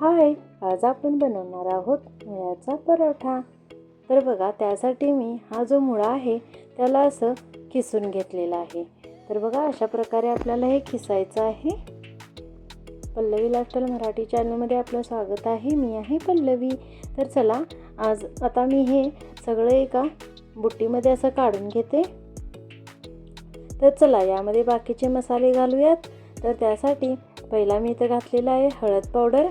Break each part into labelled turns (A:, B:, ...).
A: हाय आज आपण बनवणार आहोत मुळ्याचा पराठा. तर बघा त्यासाठी मी हा जो मुळा आहे त्याला असं किसून घेतलेला आहे. तर बघा अशा प्रकारे आपल्याला हे किसायचं आहे. पल्लवी लास्टल मराठी चॅनलमध्ये आपलं स्वागत आहे. मी आहे पल्लवी. तर चला आज आता मी हे सगळं एका बुट्टीमध्ये असं काढून घेते. तर चला यामध्ये बाकीचे मसाले घालूयात. तर त्यासाठी पहिला मी इथं घातलेला आहे हळद पावडर.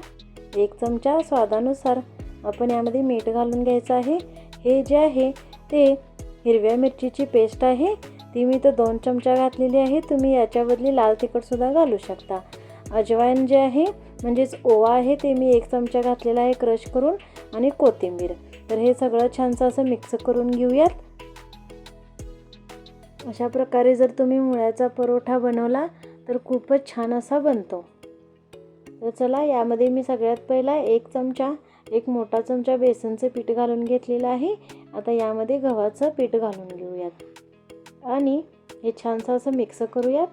A: एक चमचा स्वादानुसार आपण यामध्ये मीठ घालून घ्यायचं आहे. हे जे आहे ते हिरव्या मिरचीची पेस्ट आहे. ती मी तर दोन चमचा घातलेली आहे. तुम्ही याच्या बदली लाल तिखटसुद्धा घालू शकता. अजवाईन जे आहे म्हणजेच ओवा आहे ते मी एक चमचा घातलेला आहे क्रश करून आणि कोथिंबीर. तर हे सगळं छानसं असं मिक्स करून घेऊयात. अशा प्रकारे जर तुम्ही मुळ्याचा परोठा बनवला तर खूपच छान असा बनतो. तर चला यामध्ये मी सगळ्यात पहिला एक चमचा एक मोठा चमचा बेसनचं पीठ घालून घेतलेलं आहे. आता यामध्ये गव्हाचं पीठ घालून घेऊयात. आणि हे छानसं असं मिक्स करूयात.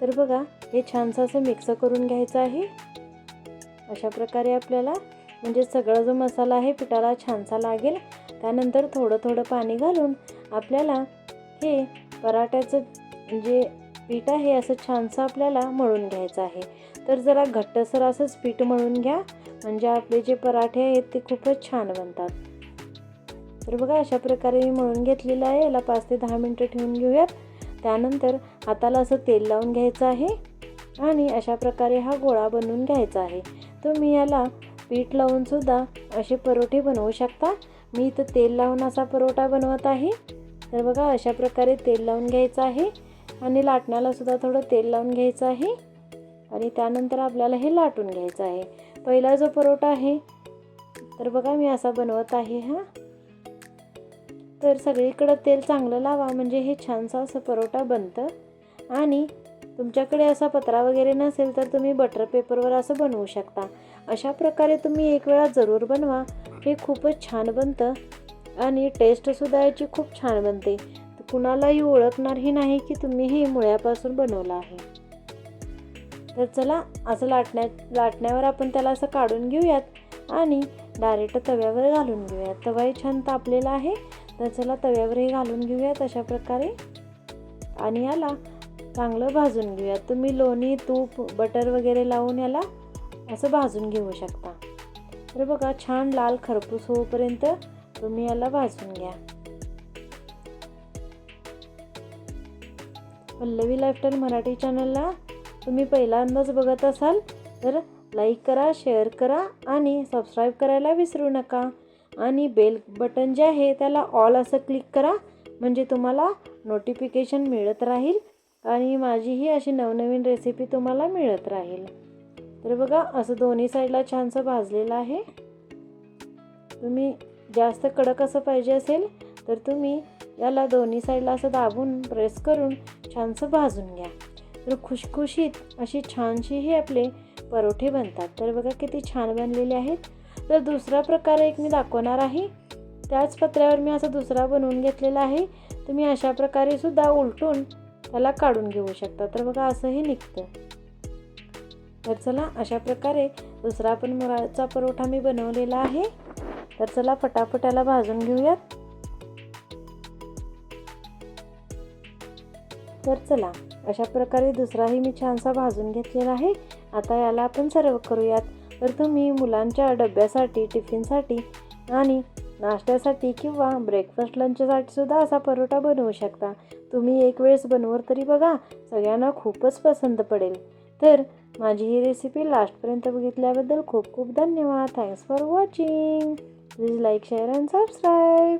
A: तर बघा हे छानसं असं मिक्स करून घ्यायचं आहे. अशा प्रकारे आपल्याला म्हणजे सगळा जो मसाला आहे पिठाला छानसा लागेल. त्यानंतर थोडं थोडं पाणी घालून आपल्याला हे पराठ्याचं जे पीठ आहे असं छानसं आपल्याला मळून घ्यायचं आहे. तर जरा घट्टसर असंच पीठ मळून घ्या. म्हणजे आपले जे पराठे आहेत ते खूपच छान बनतात. तर बघा अशा प्रकारे मी मळून घेतलेलं आहे. याला पाच ते दहा मिनटं ठेवून घेऊयात. त्यानंतर हाताला असं तेल लावून घ्यायचं आहे. आणि अशा प्रकारे हा गोळा बनवून घ्यायचा आहे. तुम्ही याला पीठ लावूनसुद्धा असे परोठे बनवू शकता. मी इथं तेल लावून असा परोठा बनवत आहे. तर बघा अशा प्रकारे तेल लावून घ्यायचं आहे. आणि लाटण्याला सुद्धा थोडं तेल लावून घ्यायचं आहे. आणि त्यानंतर आपल्याला हे लाटून घ्यायचं आहे. पहिला जो परोठा आहे तर बघा मी असा बनवत आहे हा. तर सगळीकडं तेल चांगलं लावा म्हणजे हे छानसा असं परोठा बनतं. आणि तुमच्याकडे असा पत्रा वगैरे नसेल तर तुम्ही बटर पेपरवर असं बनवू शकता. अशा प्रकारे तुम्ही एक वेळा जरूर बनवा. हे खूपच छान बनतं. आणि टेस्टसुद्धा याची खूप छान बनते. कुणालाही ओळखणारही नाही की तुम्ही हे मुळ्यापासून बनवलं आहे. तर चला असं लाटण्या लाटण्यावर आपण त्याला असं काढून घेऊयात आणि डायरेक्ट तव्यावर घालून घेऊयात. तवाही छान तापलेला आहे. तर चला तव्यावरही घालून घेऊयात अशा प्रकारे. आणि याला चांगलं भाजून घेऊयात. तुम्ही लोणी तूप बटर वगैरे लावून याला असं भाजून घेऊ शकता. तर बघा छान लाल खरपूस होईपर्यंत तुम्ही याला भाजून घ्या. पल्लवी लाईफस्टाईल मराठी चॅनलला तुम्ही पहिल्यांदाच बघत असाल तर लाईक करा शेअर करा आणि सबस्क्राईब करायला विसरू नका. आणि बेल बटन जे आहे त्याला ऑल असं क्लिक करा म्हणजे तुम्हाला नोटिफिकेशन मिळत राहील आणि माझीही अशी नवनवीन रेसिपी तुम्हाला मिळत राहील. तर बघा असं दोन्ही साईडला छानसं भाजलेलं आहे. तुम्ही जास्त कडक असं पाहिजे असेल तर तुम्ही याला दोन्ही साईडला असं दाबून प्रेस करून छानसं भाजून घ्या. तर खुशखुशीत अशी छानशी हे आपले परोठे बनतात. तर बघा किती छान बनलेले आहेत. तर दुसरा प्रकार एक मी दाखवणार आहे. त्याच पत्र्यावर मी असा दुसरा बनवून घेतलेला आहे. तुम्ही अशा प्रकारे सुद्धा उलटून त्याला काढून घेऊ शकता. तर बघा असंही निघतं. तर चला अशा प्रकारे दुसरा पण मुळाचा परोठा मी बनवलेला आहे. तर चला फटाफट याला भाजून घेऊयात. तर चला अशा प्रकारे दुसराही मी छानसा भाजून घेतलेला आहे. आता याला आपण सर्व करूयात. तर तुम्ही मुलांच्या डब्यासाठी टिफिनसाठी आणि नाश्त्यासाठी किंवा ब्रेकफास्ट लंचसाठी सुद्धा असा परोठा बनवू शकता. तुम्ही एक वेळेस बनवर तरी बघा सगळ्यांना खूपच पसंत पडेल. तर माझी ही रेसिपी लास्टपर्यंत बघितल्याबद्दल खूप खूप धन्यवाद. Thanks for watching please like share and subscribe